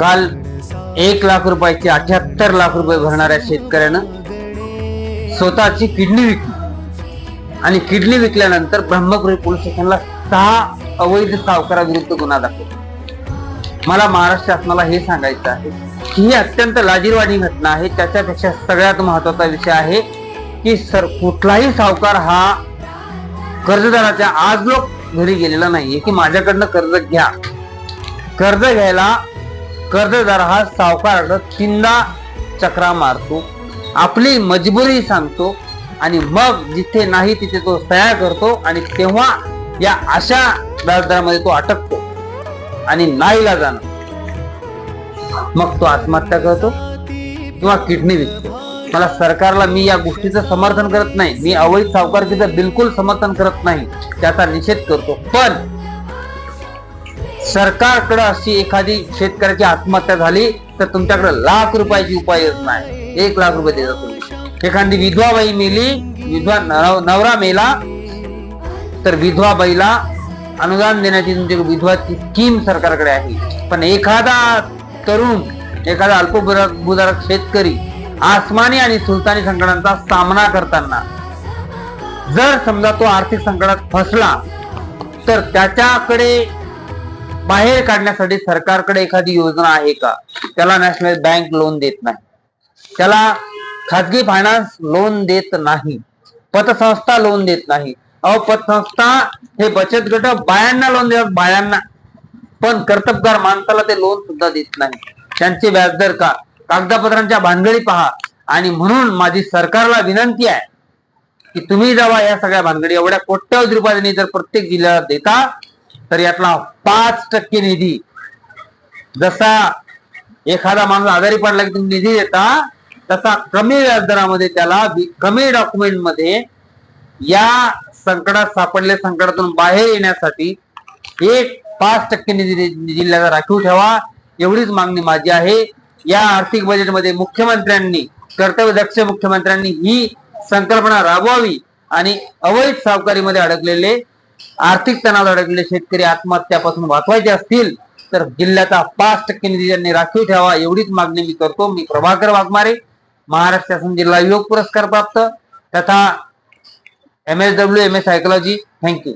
काल एक लाख रुपयाचे अठ्याहत्तर लाख रुपये भरणाऱ्या शेतकऱ्यानं स्वतःची किडनी विकली. आणि किडनी विकल्यानंतर ब्रह्मपुरी पोलीस स्टेशनला सहा अवैध सावकाराविरुद्ध गुन्हा दाखल. मला महाराष्ट्र शासनाला हे सांगायचं आहे की ही अत्यंत लाजीरवाणी घटना आहे. त्याच्यापेक्षा सगळ्यात महत्त्वाचा विषय आहे की सर कुठलाही सावकार हा कर्जदाराच्या आज लोक घरी गेलेला नाहीये की माझ्याकडनं कर्ज घ्या. कर्ज घ्यायला कर्जदार हा सावकाराकडं चिंदा चक्रा मारतो. आपली मजबुरी सांगतो आणि मग जिथे नाही तिथे तो सह्या करतो आणि तेव्हा या अशा व्याजदरामध्ये तो अटकतो आणि नाहीला जाणं. मग तो आत्महत्या करतो किंवा किडनी विकतो. मला सरकारला मी या गोष्टीचं समर्थन करत नाही. मी अवैध सावकारकीचं बिलकुल समर्थन करत नाही. त्याचा निषेध करतो. पण सरकारकडे अशी एखादी शेतकऱ्याची आत्महत्या झाली तर तुमच्याकडे लाख रुपयाची उपाययोजना आहे. एक लाख रुपये देतात तुम्ही. एखादी विधवा बाई मेली विधवा नवरा मेला तर विधवा बाईला अनुदान देण्याची तुमची विधवाची स्कीम सरकारकडे आहे. पण एखादा तरुण एखादा अल्पभूधारक शेतकरी आसमानी आणि सुलतानी संकटांचा सामना करताना जर समजा तो आर्थिक संकटात फसला तर त्याच्याकडे बाहेर काढण्यासाठी सरकारकडे एखादी योजना आहे का? त्याला नॅशनल बँक लोन देत नाही. त्याला खाजगी फायनान्स लोन देत नाही. पतसंस्था लोन देत नाही. अहो पतसंस्था हे बचत गट बायांना लोन देतात बायांना. पण कर्तबगार माणसाला ते लोन सुद्धा देत नाही. त्यांचे व्याजदर का? कागदपत्रांच्या भानगडी पहा. आणि म्हणून माझी सरकारला विनंती आहे की तुम्ही जेव्हा या सगळ्या भानगडी. एवढ्या कोट्यावधी रुपयांनी जर प्रत्येक जिल्ह्याला देता तर यातला पाच टक्के निधी. जसा एखादा माणूस आजारी पडला की तुम्ही निधी देता तसा कमी व्याजदरामध्ये त्याला कमी डॉक्युमेंटमध्ये या संकटात सापडल्या संकटातून बाहेर येण्यासाठी एक पाच टक्के निधी जिल्ह्याचा राखीव ठेवा. एवढीच मागणी माझी आहे. या आर्थिक बजेटमध्ये मुख्यमंत्र्यांनी कर्तव्य दक्ष मुख्यमंत्र्यांनी ही संकल्पना राबवावी आणि अवैध सावकारीमध्ये अडकलेले आर्थिक तणाव अडकलेले शेतकरी आत्महत्यापासून वाचवायचे असतील तर जिल्ह्याचा पाच टक्के निधी त्यांनी राखीव ठेवा एवढीच मागणी मी करतो. मी प्रभाकर वाघमारे महाराष्ट्र शासन जिल्हा योग पुरस्कार प्राप्त तथा M S W M S psychology thank you